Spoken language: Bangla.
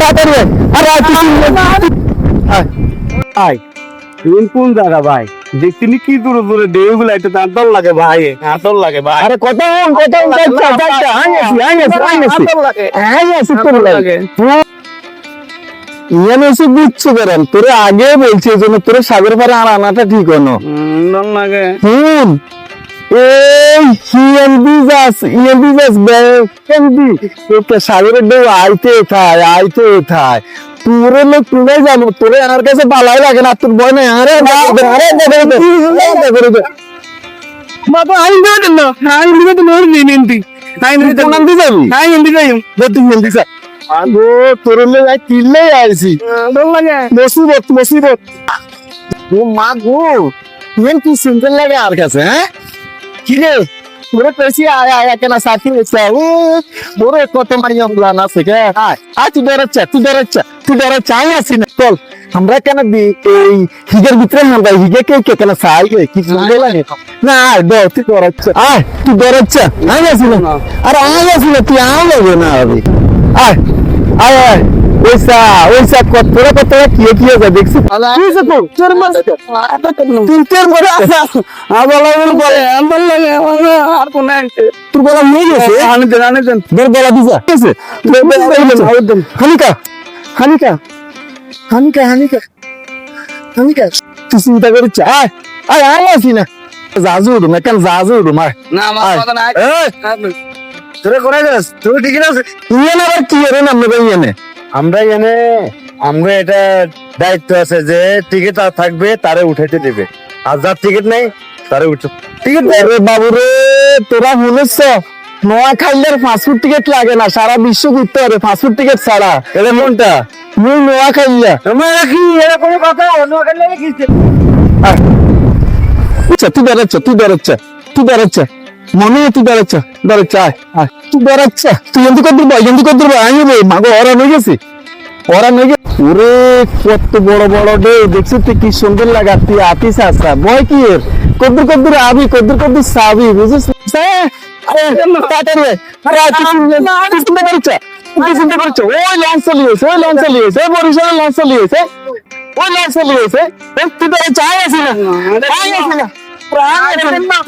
তাড়াতাড়ি আয়। আরে আয়, আয়। তুমি কোন জায়গা ভাই? দেখছিনি কি দূরে দূরে ঢেউ গুলা এটা আদর লাগে ভাই। আদর লাগে ভাই। আরে কত কত যাইছা যাইছা আই আসি আই আসি আই আসি আদর লাগে। আই আসি তোর লাগে। লাগে। ইয়ান এসে দিচ্ছ করেন তোরে আগে বলছি এই জন্য তোরে সাগর পারে আর আনাটা ঠিক আদর লাগে। হুম। এই হিএন বিজাস হিএন বিজাস কেমদি তোকে সাগরের ঢেউ আইতে থায় আইতে থায় তোরে লোক তুলে যাব তোরে আমার কাছে ভালাই লাগে না তোর আরে আরে আরে দেখো দেখো বাবা আইন দিবে না আইন দিবে আইন দিবে ইন্দি যাই তুই হিন্দি স্যার আগো তোর লে যাই তিললে আইছি। মুসিবত মুসিবত। ও মা গো ইয়েন কি লাগে আর কাছে হ্যাঁ? কি রে তোরে পেছি আয় আয় কেন সাথী হয়েছে ও মোরে কত মারি আমলা না থেকে আয় আয়, তুই বেরোচ্ছা তুই বেরোচ্ছা তুই বেরোচ্ছা আমি আসি না চল। আমরা কেন এই হিগের ভিতরে আমরা হিগে কে কে কেন সাই কি সুন্দর লাগে না, আয় দো তুই বেরোচ্ছা আয়, তুই বেরোচ্ছা আমি আসি না আরে আমি আসি না তুই লাগে না আয় আয় আয়। ওইসা ওইসা কত তোরা কত কি কি আছে দেখছি। কি আছে তো তোর মাছ তুই তোর মরে আবার লাগবে পরে আদর লাগে আর কোন তোর গলা হয়ে গেছে? আনে দেন আনে দেন। তোর গলা দিছা গেছে হানিকা। হানিকা। হানিকা হানিকা। হানিকা। তুই চিন্তা করিস আয়। আয় আয় আসি না জাজু উঠুম কেন জাজু আয় না আমার কথা নাই। তোরা কোথায় যাস? তুই ঠিক আছে ইয়ে না আবার কি এর নাম নেবে ইয়ে নে আমরা এখানে আমরা এটা দায়িত্ব আছে যে টিকিট থাকবে তারে উঠাইতে দেবে। আর যার টিকিট নাই তারে উঠে টিকিট রে বাবু রে তোরা শুনেছ? নোয়া খাইলে ফাস্টফুড টিকিট লাগে না সারা বিশ্ব ঘুরতে পারে ফাস্টফুড টিকিট ছাড়া। এটা কোনটা? মুই নোয়া খাইলা তোমার কি এরকম কথা কাছে কি তুই বেরোচ্ছ তুই বেরোচ্ছ তুই বেরোচ্ছ। মনে হয় বেরোচ্ছ আয় আয় তুই বেরোচ্ছ তুই এমনি কত দিবো এমনি কত দিবো আমি রে মাগো ওরা নিয়ে গেছি ওরা নিয়ে গেছে ওরে কত বড় বড় ডে দেখছিস তুই কি সুন্দর লাগা তুই আতিস আসা ভয় কি এর কদ্দুর কদ্দুর আবি কদ্দুর কদ্দুর সাবি হ্যাঁ, আরে, তাড়াতাড়ি আয়। আরে, তুই শুনতে- পারছ? তুই শুনতে পারছ? ওই লঞ্চ চালিয়েছে ওই লঞ্চ চালিয়েছে বরিশালের লঞ্চ চালিয়েছে ওই লঞ্চ চালিয়েছে তুই তো চাই আসি না চাই আসি না প্রাণ না